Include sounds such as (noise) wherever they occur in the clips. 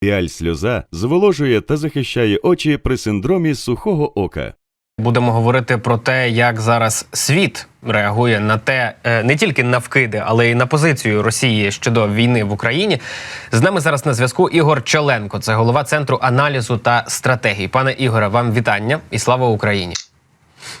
Піаль сльоза зволожує та захищає очі при синдромі сухого ока. Будемо говорити про те, як зараз світ реагує на те, е, не тільки на вкиди, але й на позицію Росії щодо війни в Україні. З нами зараз на зв'язку Ігор Чоленко, це голова центру аналізу та стратегії. Пане Ігоре, вам вітання і слава Україні.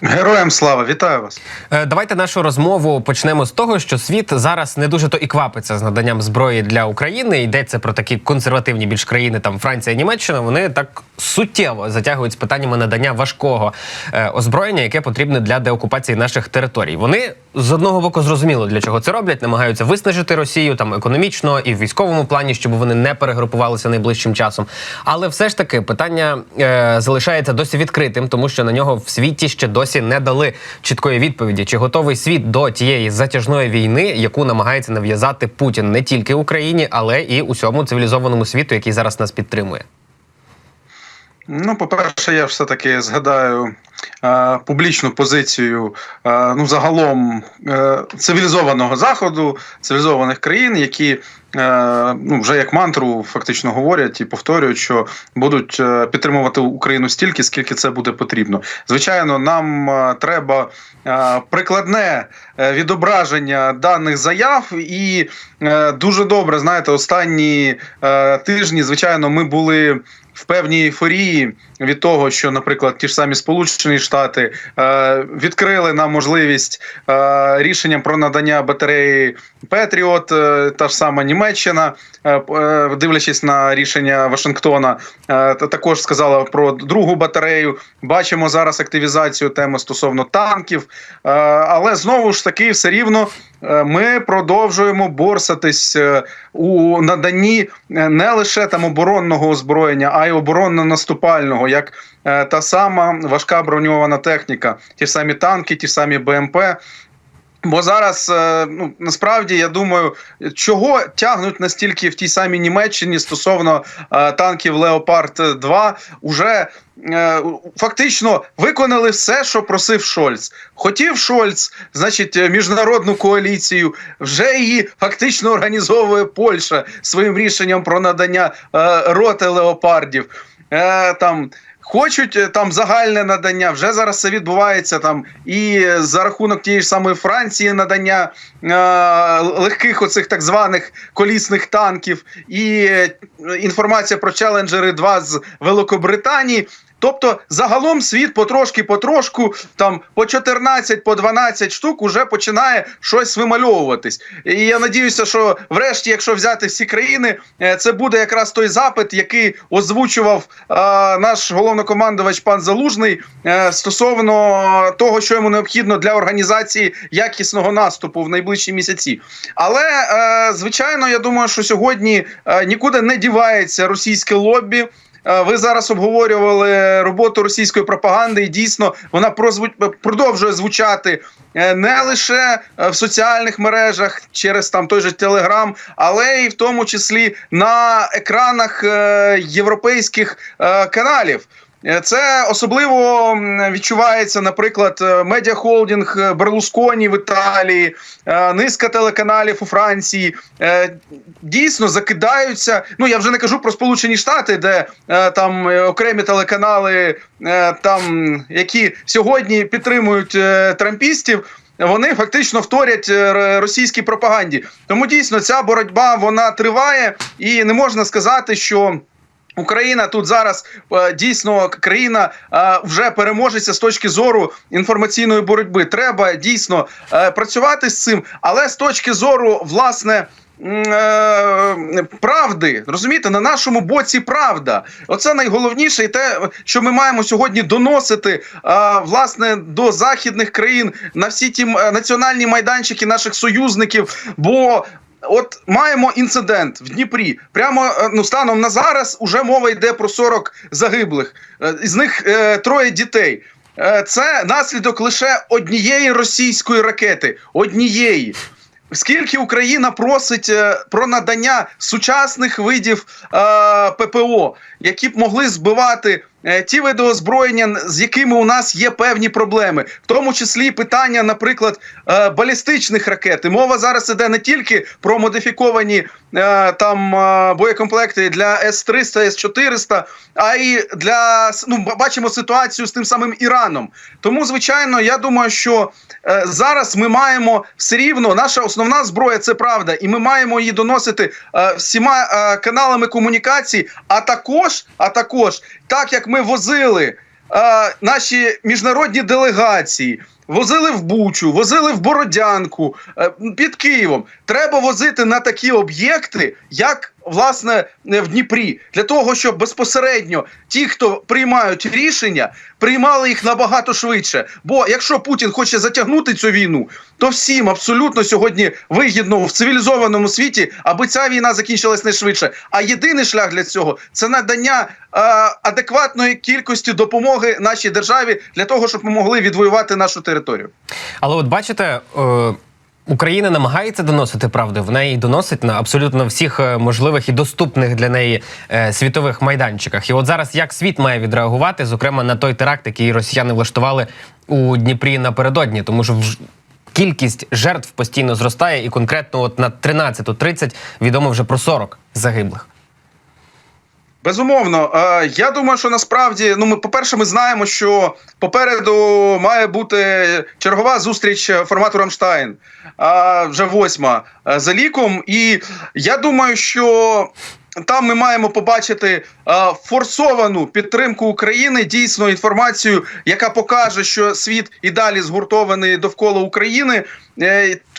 Героям слава, вітаю вас. Е, Давайте нашу розмову почнемо з того, що світ зараз не дуже то і квапиться з наданням зброї для України. Йдеться про такі консервативні більш країни, там Франція, Німеччина. Вони так суттєво затягують з питаннями надання важкого е, озброєння, яке потрібне для деокупації наших територій. Вони з одного боку зрозуміло для чого це роблять, намагаються виснажити Росію там економічно і в військовому плані, щоб вони не перегрупувалися найближчим часом. Але все ж таки питання е, залишається досі відкритим, тому що на нього в світі ще досі не дали чіткої відповіді, чи готовий світ до тієї затяжної війни, яку намагається нав'язати Путін не тільки Україні, але і усьому цивілізованому світу, який зараз нас підтримує. Ну, по-перше, я все таки згадаю е, публічну позицію е, ну, загалом е, цивілізованого заходу, цивілізованих країн, які е, ну, вже як мантру фактично говорять і повторюють, що будуть е, підтримувати Україну стільки, скільки це буде потрібно. Звичайно, нам е, треба е, прикладне е, відображення даних заяв, і е, дуже добре знаєте, останні е, тижні, звичайно, ми були. В певній ейфорії від того, що, наприклад, ті ж самі Сполучені Штати е, відкрили нам можливість е, рішенням про надання батареї Петріот, е, та ж сама Німеччина, е, е, дивлячись на рішення Вашингтона, е, та також сказала про другу батарею. Бачимо зараз активізацію теми стосовно танків, е, але знову ж таки, все рівно. е, Ми продовжуємо борсатись е, у наданні не лише там оборонного озброєння, а й оборонно-наступального, як е, та сама важка броньована техніка, ті самі танки, ті самі БМП. Бо зараз е, ну насправді я думаю, чого тягнуть настільки в тій самій Німеччині стосовно е, танків Леопард 2 уже е, фактично виконали все, що просив Шольц. Хотів Шольц, значить, міжнародну коаліцію, вже її фактично організовує Польща своїм рішенням про надання е, роти леопардів. Е, там Хочуть е, там загальне надання, вже зараз це відбувається там і за рахунок тієї ж самої Франції надання е, легких оцих так званих колісних танків, і е, інформація про Челенджери 2 з Великобританії. Тобто загалом світ потрошки-потрошку, там по 14, по 12 штук уже починає щось вимальовуватись. І я надіюся, що врешті, якщо взяти всі країни, е, це буде якраз той запит, який озвучував е, наш головнокомандувач пан Залужний е, стосовно того, що йому необхідно для організації якісного наступу в найближчі місяці. Але е, звичайно, я думаю, що сьогодні е, нікуди не дівається російське лобі. Ви зараз обговорювали роботу російської пропаганди, і дійсно вона продовжує звучати е, не лише е, в соціальних мережах через там той же Телеграм, але і в тому числі на екранах е, європейських каналів. Е, Це особливо відчувається, наприклад, е, медіахолдинг е, Берлусконі в Італії, низка телеканалів у Франції. Дійсно закидаються. Ну я вже не кажу про Сполучені Штати, де там окремі телеканали, там які сьогодні підтримують трампістів. Вони фактично вторять російській пропаганді. Тому дійсно ця боротьба вона триває, і не можна сказати, що. Україна тут зараз е, дійсно країна е, вже переможеться з точки зору інформаційної боротьби. Треба дійсно е, працювати з цим, але з точки зору власне. Правди розумієте, на нашому боці правда. Оце найголовніше, і те, що ми маємо сьогодні доносити власне до західних країн на всі ті національні майданчики наших союзників. Бо От маємо інцидент в Дніпрі. Прямо е, ну станом на зараз уже мова йде про 40 загиблих. з них е, троє дітей. Е, Це наслідок лише однієї російської ракети. Однієї. Скільки Україна просить е, про надання сучасних видів е, ППО, які б могли збивати е, ті види озброєння, з якими у нас є певні проблеми, в тому числі питання, наприклад, е, балістичних ракет. Мова зараз іде не тільки про модифіковані е, там боєкомплекти для С-300, С-400, а й для ну, бачимо ситуацію з тим самим Іраном. Тому, звичайно, я думаю, що зараз ми маємо все рівно наша основна зброя це правда, і ми маємо її доносити всіма каналами комунікації. А також, а також, так як ми возили е, наші міжнародні делегації. Возили в Бучу, возили в Бородянку е, під Києвом. Треба возити на такі об'єкти, як власне е, в Дніпрі, для того, щоб безпосередньо ті, хто приймають рішення, приймали їх набагато швидше. Бо якщо Путін хоче затягнути цю війну, то всім абсолютно сьогодні вигідно в цивілізованому світі, аби ця війна закінчилась не швидше. А єдиний шлях для цього це надання е, адекватної кількості допомоги нашій державі для того, щоб ми могли відвоювати нашу територію. Але от бачите, е, Україна намагається доносити правду. В неї доносить на абсолютно всіх е, можливих і доступних для неї е, світових майданчиках. І от зараз як світ має відреагувати, зокрема на той теракт, який росіяни влаштували у Дніпрі напередодні, тому що кількість жертв постійно зростає, і конкретно от на 13.30 відомо вже про 40 загиблих. Безумовно, Е, я думаю, що насправді, ну ми, по-перше, ми знаємо, що попереду має бути чергова зустріч формату Рамштайн, вже восьма е, за ліком. І я думаю, що. Там ми маємо побачити е, форсовану підтримку України, дійсно інформацію, яка покаже, що світ і далі згуртований довкола України,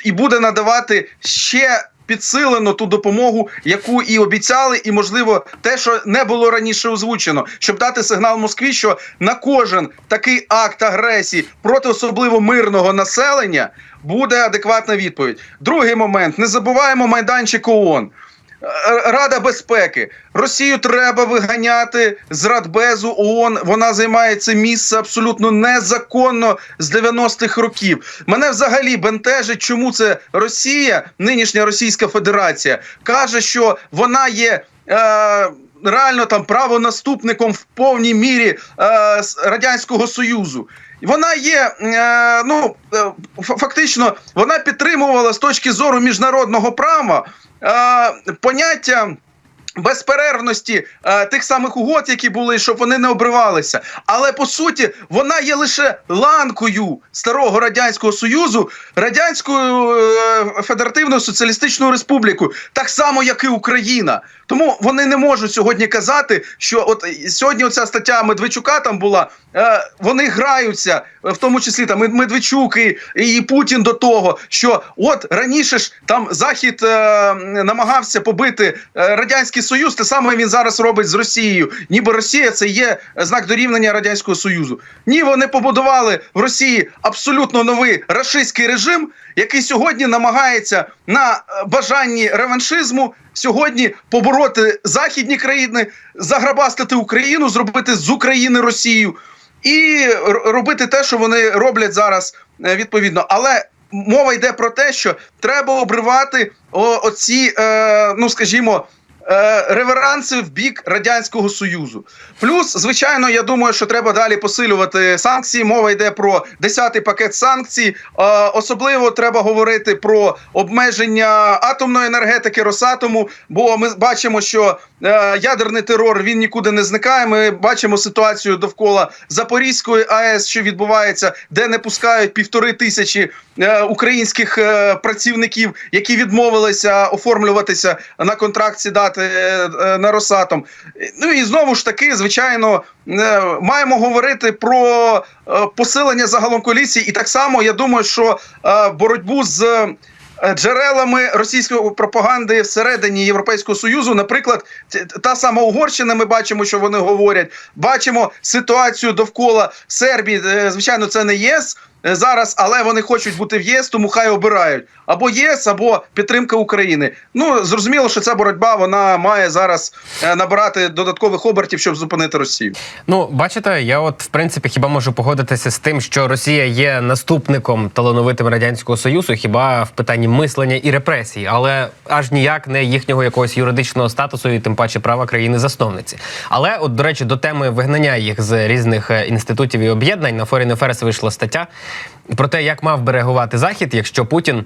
і буде надавати ще підсилено ту допомогу, яку і обіцяли, і можливо те, що не було раніше озвучено, щоб дати сигнал Москві, що на кожен такий акт агресії проти особливо мирного населення буде адекватна відповідь. Другий момент: не забуваємо майданчик ООН. Е, Рада безпеки Росію треба виганяти з Радбезу ООН. Вона займає це місце абсолютно незаконно з 90-х років. Мене взагалі бентежить, чому це Росія, нинішня Російська Федерація, каже, що вона є. Е- Реально там правонаступником в повній мірі е, радянського союзу. Вона є, е, ну е, фактично, вона підтримувала з точки зору міжнародного права поняття. Безперервності е, тих самих угод, які були, щоб вони не обривалися. Але по суті, вона є лише ланкою старого радянського союзу, радянською е, федеративною соціалістичною республікою, так само, як і Україна. Тому вони не можуть сьогодні казати, що от е, сьогодні оця стаття Медведчука там була. Е, вони граються, в тому числі там і Медведчук і, і Путін до того, що от раніше ж там Захід е, намагався побити е, радянський союз. Те саме він зараз робить з Росією. Ніби Росія це є знак дорівняння радянського союзу. Ні, вони побудували в Росії абсолютно новий рашистський режим, який сьогодні намагається на е, бажанні реваншизму сьогодні побороти західні країни, заграбастити Україну, зробити з України Росію і робити те, що вони роблять зараз е, відповідно. Але мова йде про те, що треба обривати оці, е, ну скажімо. Е, Реверанси в бік радянського союзу. Плюс, звичайно, я думаю, що треба далі посилювати санкції. Мова йде про 10-й пакет санкцій. Е, Особливо треба говорити про обмеження атомної енергетики Росатому. Бо ми бачимо, що е, ядерний терор він нікуди не зникає. Ми бачимо ситуацію довкола Запорізької АЕС, що відбувається, де не пускають півтори тисячі українських працівників, які відмовилися оформлюватися на контракт сідати е, на Росатом. Ну і знову ж таки, звичайно, е, маємо говорити про е, посилення загалом коаліції. І так само я думаю, що е, боротьбу з. е, Джерелами російської пропаганди всередині Європейського союзу, наприклад, та сама Угорщина, ми бачимо, що вони говорять. Бачимо ситуацію довкола Сербії. е, Звичайно, це не ЄС, е, зараз, але вони хочуть бути в ЄС, тому хай обирають або ЄС, або підтримка України. Ну зрозуміло, що ця боротьба вона має зараз е, набирати додаткових обертів, щоб зупинити Росію. Ну, бачите, я от в принципі хіба можу погодитися з тим, що Росія є наступником талановитим радянського союзу, хіба в питанні мислення і репресій, але аж ніяк не їхнього якогось юридичного статусу і тим паче права країни-засновниці. Але, от до речі, до теми вигнання їх з різних е, інститутів і об'єднань на Foreign Affairs вийшла стаття про те, як мав би реагувати захід, якщо Путін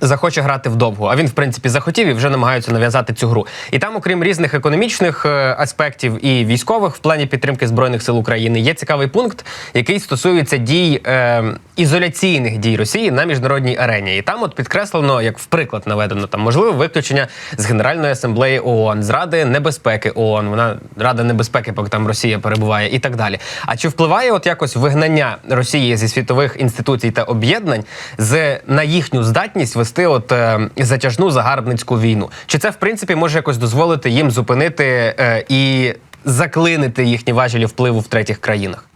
захоче грати вдовгу. А він, в принципі, захотів і вже намагаються нав'язати цю гру. І там, окрім різних економічних е, аспектів і військових в плані підтримки збройних сил України, є цікавий пункт, який стосується дій е, ізоляційних дій Росії на міжнародній арені. І там, от підкреслено, як в приклад наведено, там можливо виключення з Генеральної асамблеї ООН, з Ради небезпеки ООН. Вона Рада небезпеки, поки там Росія перебуває, і так далі. А чи впливає от якось вигнання Росії зі світових інституцій та об'єднань з на їхню здатність вести от е, затяжну загарбницьку війну? Чи це в принципі може якось дозволити їм зупинити е, і заклинити їхні важелі впливу в третіх країнах?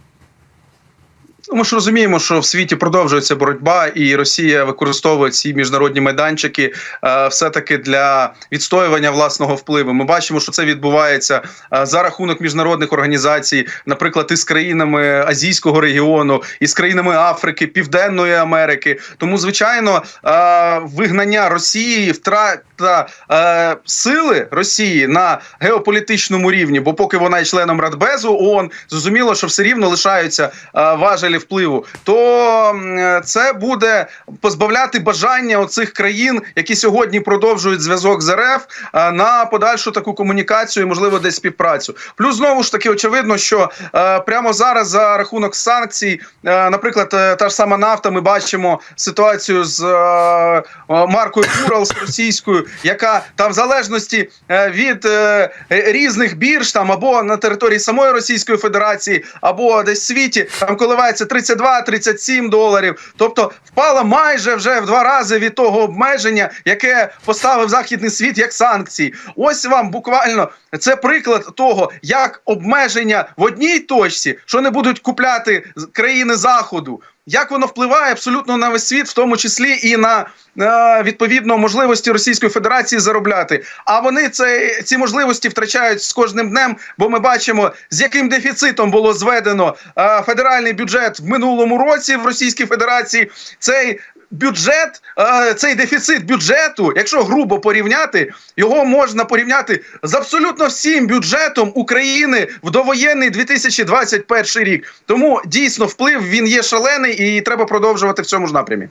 Ну, Ми ж розуміємо, що в світі продовжується боротьба, і Росія використовує ці міжнародні майданчики е, все-таки для відстоювання власного впливу. Ми бачимо, що це відбувається е, за рахунок міжнародних організацій, наприклад, із країнами Азійського регіону, із країнами Африки, Південної Америки. Тому, звичайно, е, вигнання Росії, втрата сили Росії на геополітичному рівні, бо поки вона є членом Радбезу ООН, зрозуміло, що все рівно лишаються е, важелі впливу, то це буде позбавляти бажання оцих країн, які сьогодні продовжують зв'язок з РФ, е, на подальшу таку комунікацію, і, можливо, десь співпрацю. Плюс знову ж таки очевидно, що е, прямо зараз за рахунок санкцій, е, наприклад, та ж сама нафта, ми бачимо ситуацію з маркою Урал з російською, яка там в залежності від різних бірж там або на території самої Російської Федерації, або десь в світі там коливається 32-37 доларів. Тобто впала майже вже в два рази від того обмеження, яке поставив західний світ як санкції. Ось вам буквально це приклад того, як обмеження в одній точці, що не будуть купляти країни заходу. Як воно впливає абсолютно на весь світ, в тому числі і на е, відповідно можливості Російської Федерації заробляти. А вони це ці можливості втрачають з кожним днем, бо ми бачимо, з яким дефіцитом було зведено е, федеральний бюджет в минулому році в Російській Федерації. Цей бюджет, е, цей дефіцит бюджету, якщо грубо порівняти, його можна порівняти з абсолютно всім бюджетом України в довоєнний 2021 рік. Тому дійсно вплив він є шалений і треба продовжувати в цьому ж напрямі.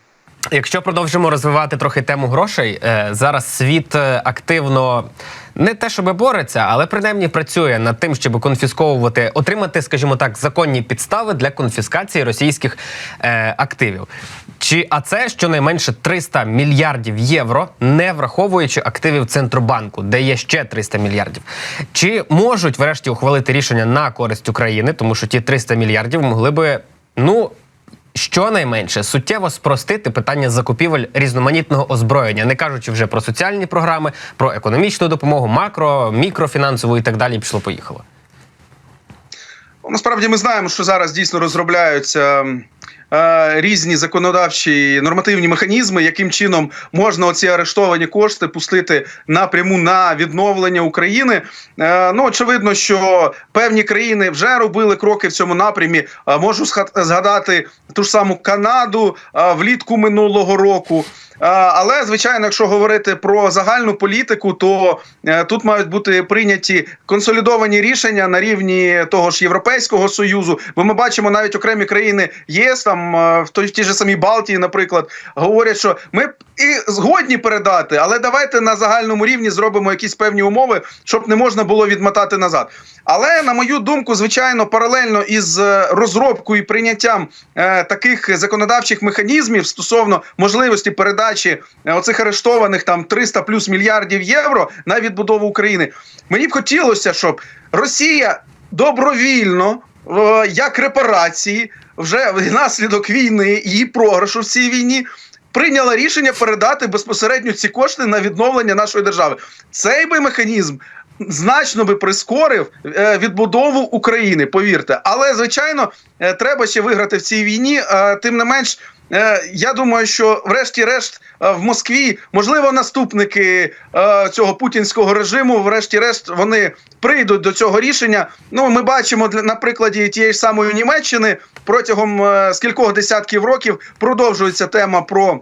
Якщо продовжимо розвивати трохи тему грошей, е, зараз світ е, активно не те, щоб бореться, але принаймні працює над тим, щоб конфісковувати, отримати, скажімо так, законні підстави для конфіскації російських активів. Чи а це щонайменше 300 мільярдів євро, не враховуючи активів центробанку, де є ще 300 мільярдів. Чи можуть врешті ухвалити рішення на користь України, тому що ті 300 мільярдів могли би ну щонайменше суттєво спростити питання закупівель різноманітного озброєння, не кажучи вже про соціальні програми, про економічну допомогу, макро, мікрофінансову і так далі. Пішло поїхало. Ну, Насправді ми знаємо, що зараз дійсно розробляються різні законодавчі нормативні механізми, яким чином можна оці арештовані кошти пустити напряму на відновлення України. Е, ну очевидно, що певні країни вже робили кроки в цьому напрямі. Можу зга- згадати ту ж саму Канаду влітку минулого року. Але звичайно, якщо говорити про загальну політику, то е, тут мають бути прийняті консолідовані рішення на рівні того ж Європейського союзу. Бо ми бачимо навіть окремі країни ЄС, там е, в той в тій же самій Балтії, наприклад, говорять, що ми і згодні передати, але давайте на загальному рівні зробимо якісь певні умови, щоб не можна було відмотати назад. Але на мою думку, звичайно, паралельно із е, розробкою і прийняттям е, таких законодавчих механізмів стосовно можливості передачі е, оцих арештованих там 300 плюс мільярдів євро на відбудову України, мені б хотілося, щоб Росія добровільно. Як репарації вже внаслідок війни її програшу в цій війні прийняла рішення передати безпосередньо ці кошти на відновлення нашої держави. Цей би механізм значно би прискорив е, відбудову України. Повірте, але звичайно, е, треба ще виграти в цій війні. Е, Тим не менш. Е, Я думаю, що врешті-решт е, в Москві, можливо, наступники е, цього путінського режиму, врешті-решт, вони прийдуть до цього рішення. Ну, ми бачимо на прикладі тієї ж самої Німеччини протягом скількох десятків років продовжується тема про.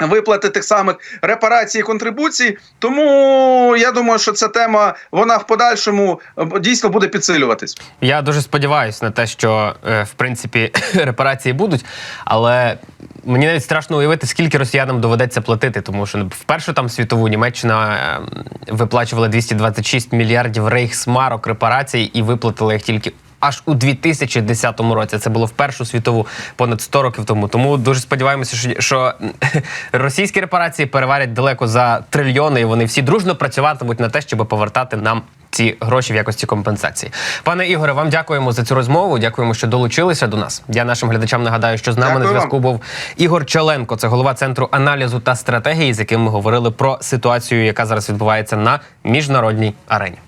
Виплати тих самих репарацій і контрибуцій, тому я думаю, що ця тема вона в подальшому е, дійсно буде підсилюватись. Я дуже сподіваюся на те, що е, в принципі (laughs) репарації будуть, але мені навіть страшно уявити, скільки росіянам доведеться платити, тому що в першу там світову Німеччина е, виплачувала 226 мільярдів рейхсмарок репарацій і виплатила їх тільки. Аж у 2010 році це було в першу світову понад 100 років тому. Тому дуже сподіваємося, що, що (laughs) російські репарації переварять далеко за трильйони, і вони всі дружно працюватимуть на те, щоб повертати нам ці гроші в якості компенсації. Пане Ігоре, вам дякуємо за цю розмову. Дякуємо, що долучилися до нас. Я нашим глядачам нагадаю, що з нами Дякую на вам. зв'язку був Ігор Чаленко, це голова центру аналізу та стратегії, з яким ми говорили про ситуацію, яка зараз відбувається на міжнародній арені.